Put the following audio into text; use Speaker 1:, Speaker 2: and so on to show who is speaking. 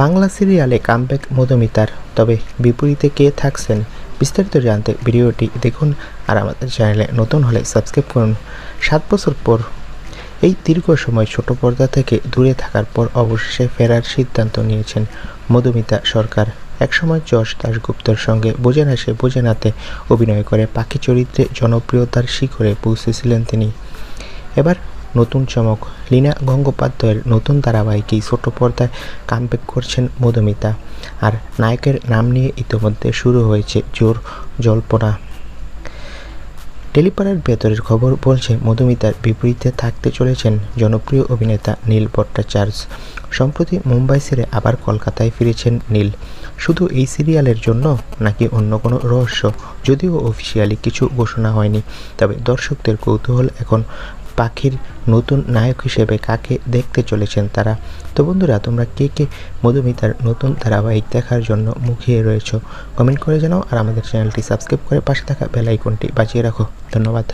Speaker 1: বাংলা সিরিয়ালে কামব্যাক মধুমিতার। তবে বিপরীতে কে থাকছেন বিস্তারিত জানতে ভিডিওটি দেখুন আর আমাদের চ্যানেলে নতুন হলে সাবস্ক্রাইব করুন। সাত বছর পর এই দীর্ঘ সময় ছোট পর্দা থেকে দূরে থাকার পর অবশেষে ফেরার সিদ্ধান্ত নিয়েছেন মধুমিতা সরকার। একসময় যশ দাশগুপ্তর সঙ্গে বোঝে না সে বোঝে নাতে অভিনয় করে। পাখি চরিত্রে জনপ্রিয়তার শিখরে পৌঁছেছিলেন তিনি। এবার নতুন চমক। লীনা গঙ্গোপাধ্যায়ের নতুন ধারাবাহিকেই ছোট পর্দায় কামব্যাক করছেন মধুমিতা। আর নায়কের নাম নিয়ে ইতিমধ্যে শুরু হয়েছে জোর জল্পনা। টেলিপাড়ার ভেতরের খবর বলছে, মধুমিতার বিপরীতে থাকতে চলেছেন জনপ্রিয় অভিনেতা নীল ভট্টাচার্য। সম্প্রতি মুম্বাই ছেড়ে আবার কলকাতায় ফিরেছেন নীল। শুধু এই সিরিয়ালের জন্য নাকি অন্য কোনো রহস্য? যদিও অফিসিয়ালি কিছু ঘোষণা হয়নি। তবে দর্শকদের কৌতূহল এখন পাখির নতুন নায়ক হিসেবে কাকে দেখতে চলেছেন তারা? তো বন্ধুরা, তোমরা কে কে মধুমিতার নতুন ধারাবাহিক দেখার জন্য মুখিয়ে রয়েছ কমেন্ট করে জানাও আর আমাদের চ্যানেলটি সাবস্ক্রাইব করে পাশে থাকা বেলাইকনটি বাঁচিয়ে রাখো। ধন্যবাদ।